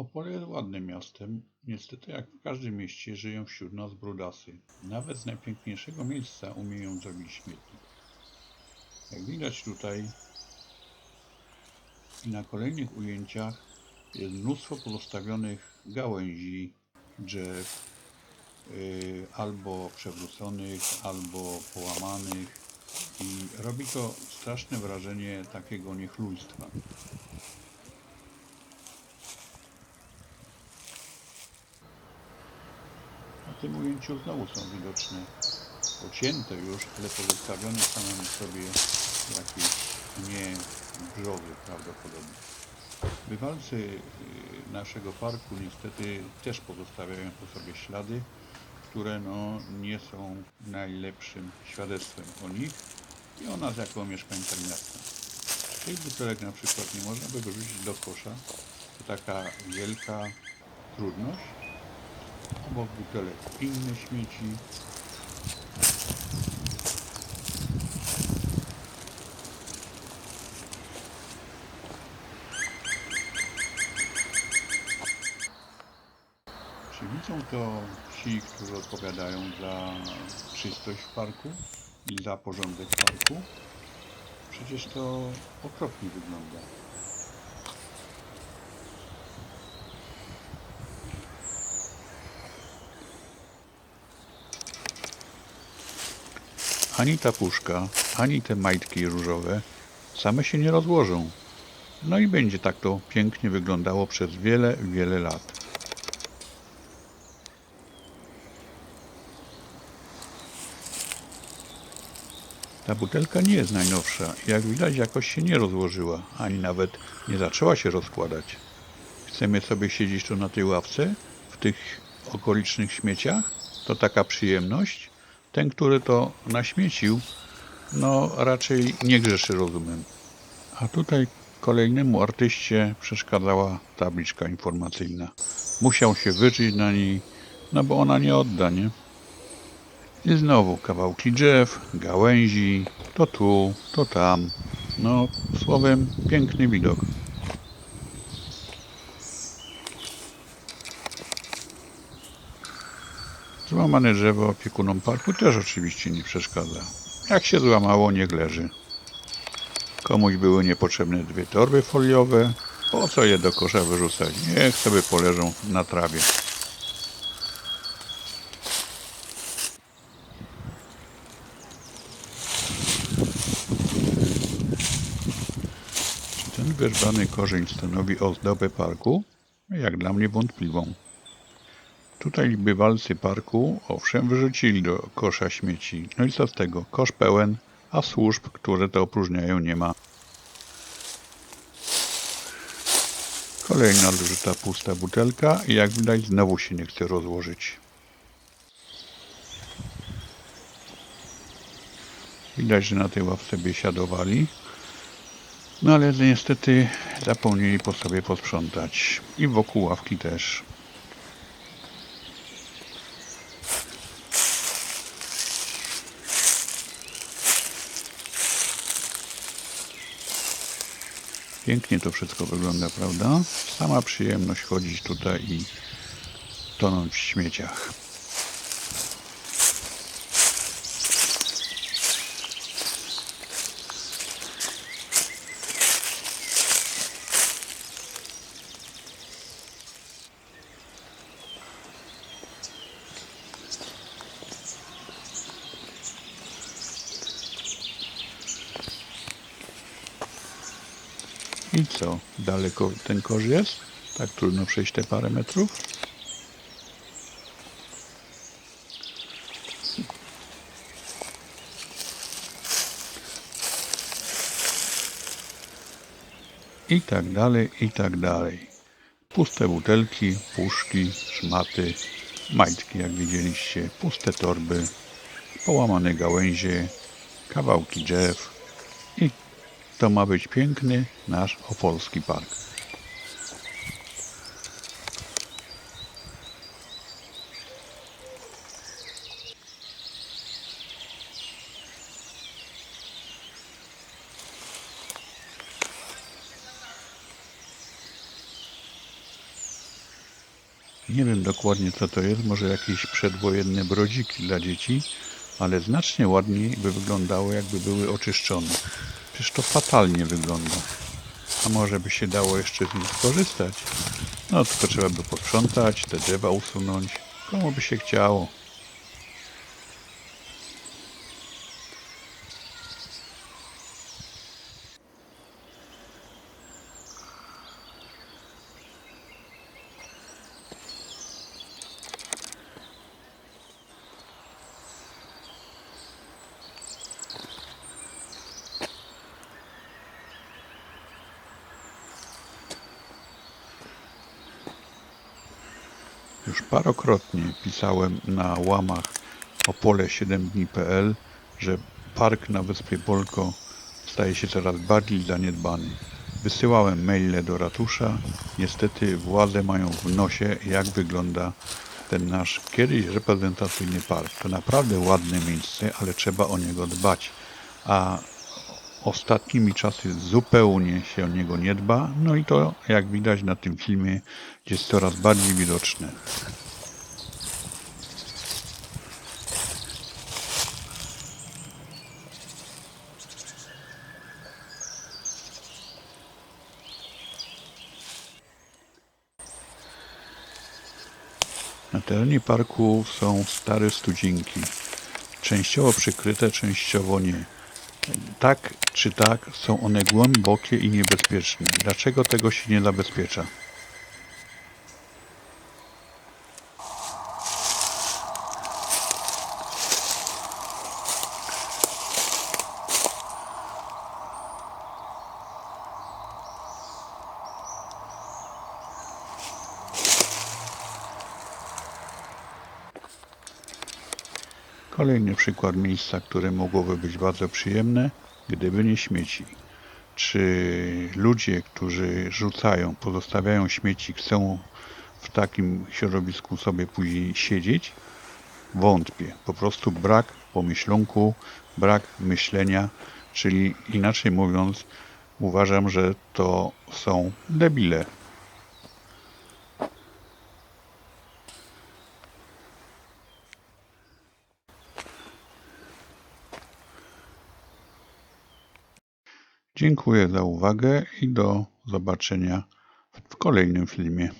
Opole jest ładnym miastem. Niestety, jak w każdym mieście, żyją wśród nas brudasy. Nawet z najpiękniejszego miejsca umieją zrobić śmietnik. Jak widać tutaj i na kolejnych ujęciach jest mnóstwo pozostawionych gałęzi, drzew, yy, albo przewróconych, albo połamanych i robi to straszne wrażenie takiego niechlujstwa. Na tym ujęciu znowu są widoczne pocięte już, ale pozostawione samym sobie jakieś nie brzozy prawdopodobnie. Bywalcy naszego parku niestety też pozostawiają po sobie ślady, które no, nie są najlepszym świadectwem o nich i o nas jako mieszkańcach miasta. Tych butelek na przykład nie można by wyrzucić do kosza. To taka wielka trudność. Obok butelek inne śmieci. Czy widzą to ci, którzy odpowiadają za czystość w parku i za porządek w parku? Przecież to okropnie wygląda. Ani ta puszka, ani te majtki różowe same się nie rozłożą. No i będzie tak to pięknie wyglądało przez wiele, wiele lat. Ta butelka nie jest najnowsza. Jak widać, jakoś się nie rozłożyła, ani nawet nie zaczęła się rozkładać. Chcemy sobie siedzieć tu na tej ławce, w tych okolicznych śmieciach. To taka przyjemność. Ten, który to naśmiecił, no raczej nie grzeszy rozumem. A tutaj kolejnemu artyście przeszkadzała tabliczka informacyjna. Musiał się wyżyć na niej, no bo ona nie odda, nie? I znowu kawałki drzew, gałęzi, to tu, to tam. No, słowem, piękny widok. Złamane drzewo opiekunom parku też oczywiście nie przeszkadza. Jak się złamało, niech leży. Komuś były niepotrzebne dwie torby foliowe. Po co je do kosza wyrzucać? Niech sobie poleżą na trawie. Ten wierzbany korzeń stanowi ozdobę parku? Jak dla mnie wątpliwą. Tutaj bywalcy parku owszem wyrzucili do kosza śmieci. No i co z tego? Kosz pełen, a służb, które to opróżniają nie ma. Kolejna zużyta pusta butelka i jak widać znowu się nie chce rozłożyć. Widać, że na tej ławce biesiadowali. No ale niestety zapomnieli po sobie posprzątać. I wokół ławki też. Pięknie to wszystko wygląda, prawda? Sama przyjemność chodzić tutaj i tonąć w śmieciach. I co? Daleko ten kosz jest? Tak trudno przejść te parę metrów? I tak dalej, i tak dalej. Puste butelki, puszki, szmaty, majtki, jak widzieliście, puste torby, połamane gałęzie, kawałki drzew to ma być piękny nasz opolski park. Nie wiem dokładnie co to jest, może jakieś przedwojenne brodziki dla dzieci, ale znacznie ładniej by wyglądały, jakby były oczyszczone. Przecież to fatalnie wygląda. A może by się dało jeszcze z nich skorzystać? No tylko trzeba by posprzątać, te drzewa usunąć. Komu by się chciało? Już parokrotnie pisałem na łamach opole7dni.pl, że park na wyspie Bolko staje się coraz bardziej zaniedbany. Wysyłałem maile do ratusza. Niestety władze mają w nosie, jak wygląda ten nasz kiedyś reprezentacyjny park. To naprawdę ładne miejsce, ale trzeba o niego dbać. A ostatnimi czasy zupełnie się o niego nie dba. No i to, jak widać na tym filmie, jest coraz bardziej widoczne. Na terenie parku są stare studzinki. Częściowo przykryte, częściowo nie. Tak czy tak są one głębokie i niebezpieczne. Dlaczego tego się nie zabezpiecza? Kolejny przykład miejsca, które mogłoby być bardzo przyjemne, gdyby nie śmieci. Czy ludzie, którzy rzucają, pozostawiają śmieci, chcą w takim środowisku sobie później siedzieć? Wątpię. Po prostu brak pomyślunku, brak myślenia, czyli inaczej mówiąc, uważam, że to są debile. Dziękuję za uwagę i do zobaczenia w kolejnym filmie.